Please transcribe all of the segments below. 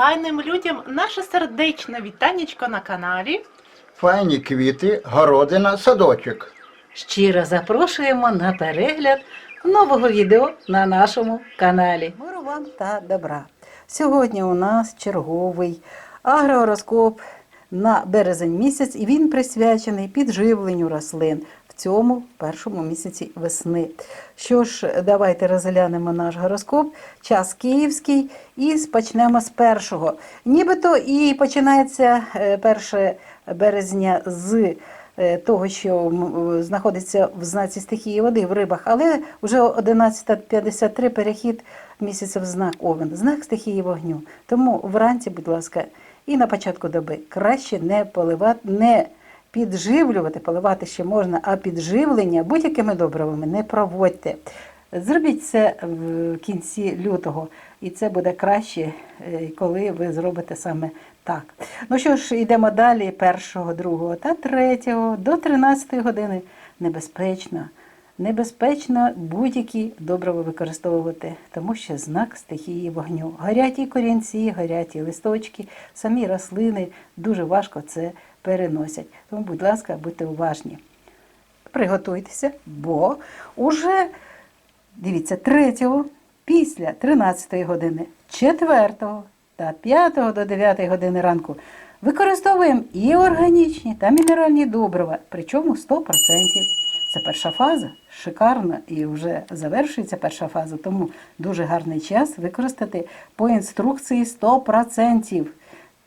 файним людям наше сердечне вітанечко на каналі. Файні квіти, городина, садочок. Щиро запрошуємо на перегляд нового відео на нашому каналі. Миру вам та добра. Сьогодні у нас черговий агрогороскоп на березень місяць, і він присвячений підживленню рослин цьому першому місяці весни. Що ж, давайте розглянемо наш гороскоп, час київський, і почнемо з першого. Нібито і починається е, 1 березня з е, того, що знаходиться в знаці стихії води в рибах, але вже 11.53 перехід місяця в знак Овен, знак стихії вогню. Тому вранці, будь ласка, і на початку доби краще не поливати, не підживлювати, поливати ще можна, а підживлення будь-якими добривами не проводьте. Зробіть це в кінці лютого, і це буде краще, е, коли ви зробите саме так. Ну що ж, йдемо далі, першого, другого та третього до 13 години. Небезпечно. Небезпечно будь-які добрива використовувати, тому що знак стихії вогню. Горять і корінці, горять і листочки, самі рослини дуже важко це переносять. Тому, будь ласка, будьте уважні. Приготуйтеся, бо уже дивіться, 3 після 13 години, 4 та 5 до 9 години ранку використовуємо і органічні та мінеральні добрива, причому 100%. Це перша фаза, шикарна і вже завершується перша фаза, тому дуже гарний час використати по інструкції 100%.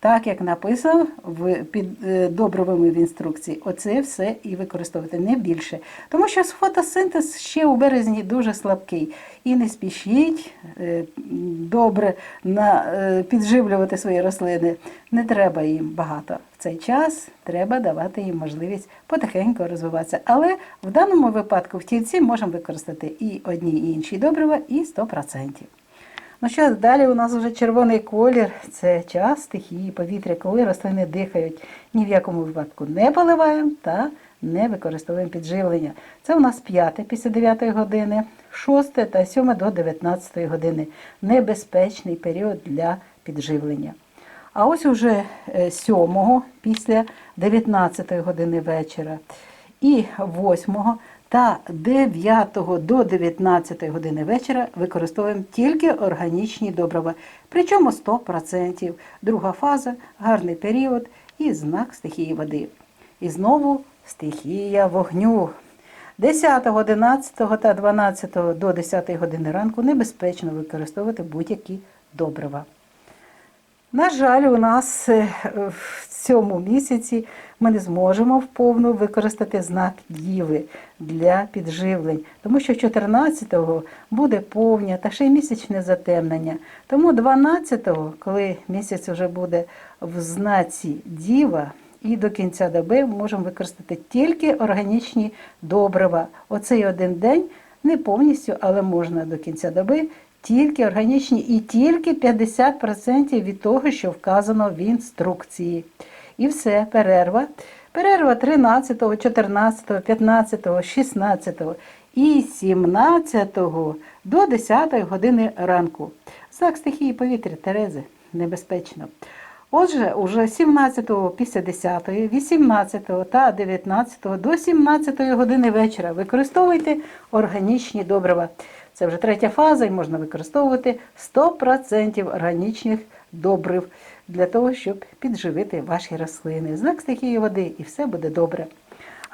Так як написано в під е, добровими в інструкції, оце все і використовувати не більше. Тому що фотосинтез ще у березні дуже слабкий. І не спішіть е, добре на, е, підживлювати свої рослини. Не треба їм багато в цей час, треба давати їм можливість потихеньку розвиватися. Але в даному випадку в тільці можемо використати і одні, і інші добрива, і 100%. Ну що, далі у нас вже червоний колір, це час стихії повітря, коли рослини дихають. Ні в якому випадку не поливаємо та не використовуємо підживлення. Це у нас п'яте після 9 години, шосте та сьоме до 19 години. Небезпечний період для підживлення. А ось уже е, сьомого після 19 години вечора і 8 та 9 до 19 години вечора використовуємо тільки органічні добрива, причому 100%. Друга фаза гарний період і знак стихії води. І знову стихія вогню. 10, 11 та 12 до 10 години ранку небезпечно використовувати будь-які добрива. На жаль, у нас е, в цьому місяці ми не зможемо вповну використати знак Діви для підживлень, тому що 14-го буде повня та ще й місячне затемнення. Тому 12-го, коли місяць вже буде в знаці Діва, і до кінця доби ми можемо використати тільки органічні добрива. Оцей один день не повністю, але можна до кінця доби тільки органічні і тільки 50% від того, що вказано в інструкції. І все, перерва. Перерва 13, 14, 15, 16 і 17 до 10 години ранку. Знак стихії повітря Терези небезпечно. Отже, уже 17 після 10, 18 та 19 до 17 години вечора використовуйте органічні добрива. Це вже третя фаза, і можна використовувати 100% органічних добрив для того, щоб підживити ваші рослини. Знак стихії води, і все буде добре.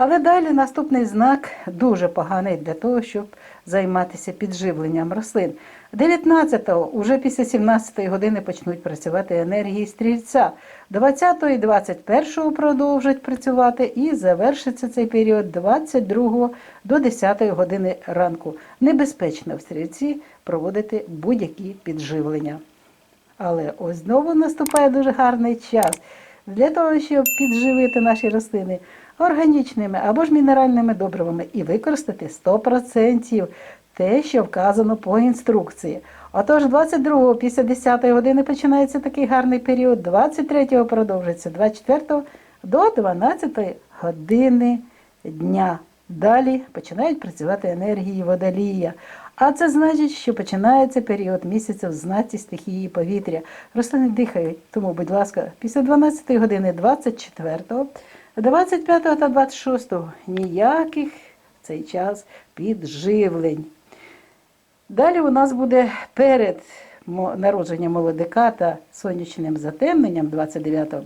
Але далі наступний знак дуже поганий для того, щоб займатися підживленням рослин. 19-го, уже після 17-ї години почнуть працювати енергії стрільця. 20-го і 21-го продовжать працювати і завершиться цей період 22 до 10-ї години ранку. Небезпечно в стрільці проводити будь-які підживлення. Але ось знову наступає дуже гарний час для того, щоб підживити наші рослини органічними або ж мінеральними добривами і використати 100% те, що вказано по інструкції. Отож, 22-го після 10-ї години починається такий гарний період, 23-го продовжується, 24-го до 12-ї години дня. Далі починають працювати енергії водолія. А це значить, що починається період місяця в знаці стихії повітря. Рослини дихають, тому, будь ласка, після 12 години 24, 25 та 26 ніяких цей час підживлень. Далі у нас буде перед народженням молодика та сонячним затемненням 29-го.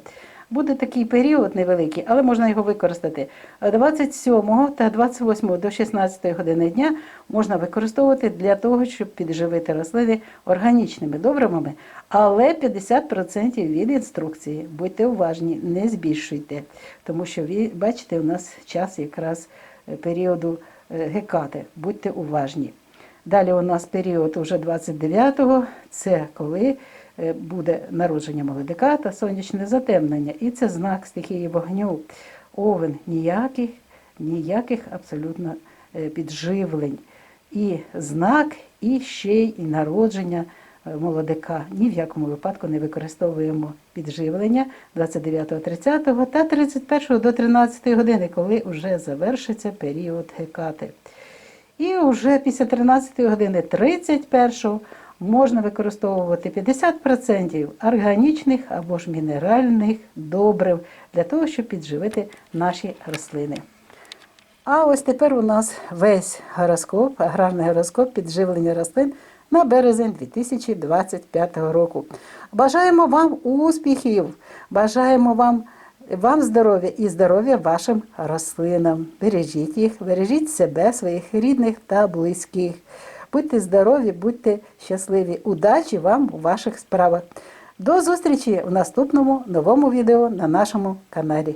Буде такий період невеликий, але можна його використати. 27 та 28 до 16 години дня можна використовувати для того, щоб підживити рослини органічними добривами, але 50% від інструкції. Будьте уважні, не збільшуйте, тому що ви бачите, у нас час якраз е, періоду е, гекати. Будьте уважні. Далі у нас період уже 29-го, це коли буде народження молодика та сонячне затемнення. І це знак стихії вогню. Овен ніяких, ніяких абсолютно е, підживлень. І знак, і ще й народження е, молодика. Ні в якому випадку не використовуємо підживлення 29, 30 та 31 до 13 години, коли вже завершиться період гекати. І вже після 13 години 31 можна використовувати 50% органічних або ж мінеральних добрив для того, щоб підживити наші рослини. А ось тепер у нас весь гороскоп, аграрний гороскоп підживлення рослин на березень 2025 року. Бажаємо вам успіхів, бажаємо вам, вам здоров'я і здоров'я вашим рослинам. Бережіть їх, бережіть себе, своїх рідних та близьких. Будьте здорові, будьте щасливі. Удачі вам у ваших справах. До зустрічі в наступному новому відео на нашому каналі.